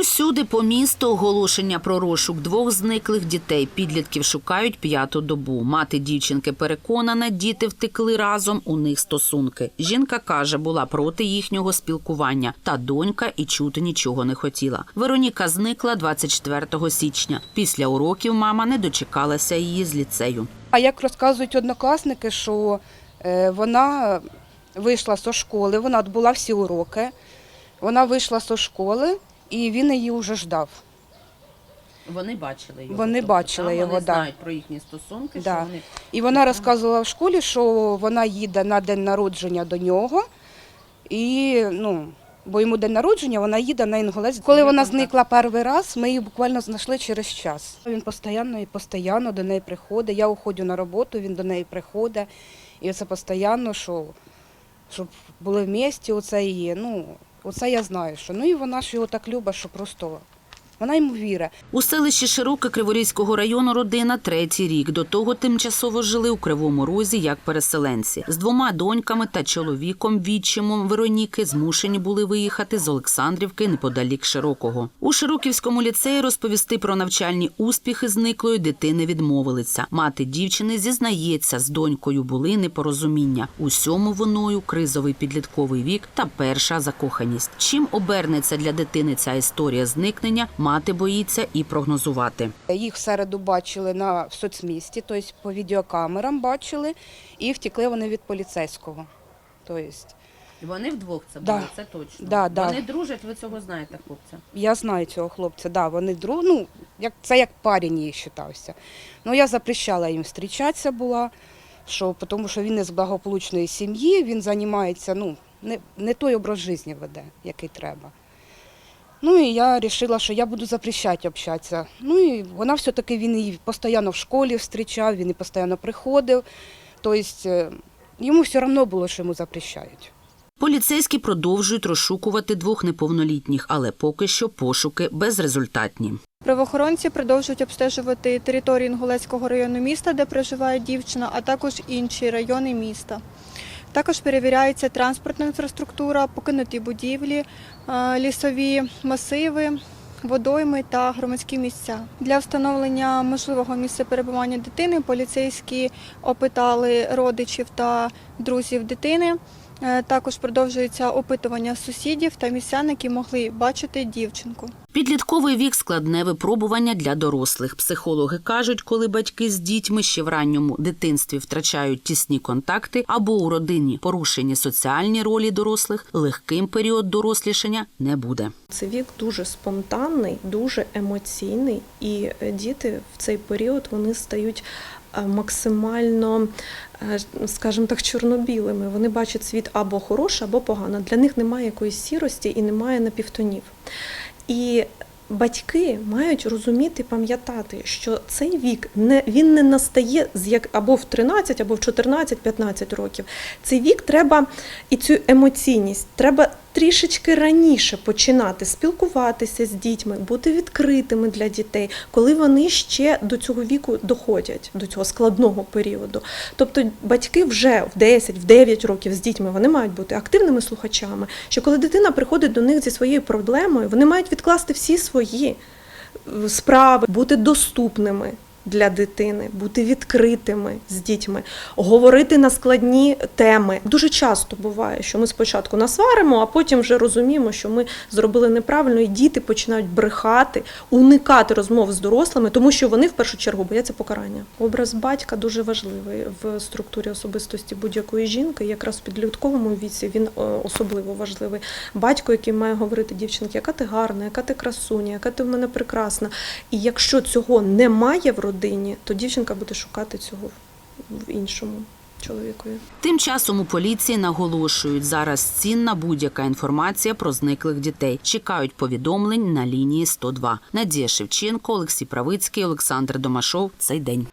Усюди по місту оголошення про розшук двох зниклих дітей. Підлітків шукають п'яту добу. Мати дівчинки переконана, діти втекли разом. У них стосунки. Жінка каже, була проти їхнього спілкування. Та донька і чути нічого не хотіла. Вероніка зникла 24 січня. Після уроків мама не дочекалася її з ліцею. А як розказують однокласники, що е, вона вийшла з школи, вона була всі уроки, вона вийшла з школи і він її вже ждав. Вони бачили його. Вони Тобто, бачили там його, вони да. знають про їхні стосунки. Да. І вона розказувала в школі, що вона їде на день народження до нього, і ну. Бо йому день народження, вона їде на інгулець. Коли вона зникла перший раз, ми її буквально знайшли через час. Він постійно і постійно до неї приходить. Я уходжу на роботу, він до неї приходить. І це постійно, що щоб були в місті, оце її. Ну, оце я знаю, що ну і вона ж його так любить, що просто вона йому вірить. У селищі Широке Криворізького району родина третій рік. До того тимчасово жили у Кривому Розі як переселенці. З двома доньками та чоловіком відчимом Вероніки змушені були виїхати з Олександрівки неподалік Широкого. У Широківському ліцеї розповісти про навчальні успіхи зниклої дитини відмовилися. Мати дівчини зізнається, з донькою були непорозуміння. Усьому виною кризовий підлітковий вік та перша закоханість. Чим обернеться для дитини ця історія зникнення? Мати боїться і прогнозувати. Їх в середу бачили на в соцмісті, тобто по відеокамерам бачили, і втекли вони від поліцейського. Тобто, Вони вдвох це Да. були, це точно. Да, да. Вони дружать, ви цього знаєте, хлопця. я знаю цього хлопця, да, вони друг, ну, як, це як парень її вважався. Ну, я запрещала їм зустрічатися була, що, тому що він не з благополучної сім'ї, він займається, ну, не, не той образ життя веде, який треба. Ну і я вирішила, що я буду запрещати общатися. Ну і вона все-таки він її постійно в школі зустрічав, він і постійно приходив. Тобто йому все одно було, що йому запрещають. Поліцейські продовжують розшукувати двох неповнолітніх, але поки що пошуки безрезультатні. Правоохоронці продовжують обстежувати територію Інгулецького району міста, де проживає дівчина, а також інші райони міста. Також перевіряється транспортна інфраструктура, покинуті будівлі, е, лісові масиви, водойми та громадські місця. Для встановлення можливого місця перебування дитини поліцейські опитали родичів та друзів дитини. Е, Також продовжується опитування сусідів та містян, які могли бачити дівчинку. Підлітковий вік складне випробування для дорослих. Психологи кажуть, коли батьки з дітьми ще в ранньому дитинстві втрачають тісні контакти або у родині порушені соціальні ролі дорослих, легким період дорослішання не буде. Це вік дуже спонтанний, дуже емоційний, і е, діти в цей період вони стають максимально, е, скажімо так, чорно-білими. Вони бачать світ або хороший, або погано. Для них немає якоїсь сірості і немає напівтонів. І батьки мають розуміти, пам'ятати, що цей вік не він не настає з як або в 13, або в 14-15 років. Цей вік треба і цю емоційність треба трішечки раніше починати спілкуватися з дітьми, бути відкритими для дітей, коли вони ще до цього віку доходять, до цього складного періоду. Тобто батьки вже в 10, в 9 років з дітьми вони мають бути активними слухачами. Що коли дитина приходить до них зі своєю проблемою, вони мають відкласти всі свої е, справи, бути доступними. Для дитини бути відкритими з дітьми, говорити на складні теми. Дуже часто буває, що ми спочатку насваримо, а потім вже розуміємо, що ми зробили неправильно, і діти починають брехати, уникати розмов з дорослими, тому що вони в першу чергу бояться покарання. Образ батька дуже важливий в структурі особистості будь-якої жінки. Якраз в підлітковому віці він е, особливо важливий. Батько, який має говорити дівчинки, яка ти гарна, яка ти красуня, яка ти в мене прекрасна. І якщо цього немає в родині, то дівчинка буде шукати цього в іншому чоловікові. Тим часом у поліції наголошують, зараз цінна будь-яка інформація про зниклих дітей. Чекають повідомлень на лінії 102. Надія Шевченко, Олексій Правицький, Олександр Домашов. Цей день.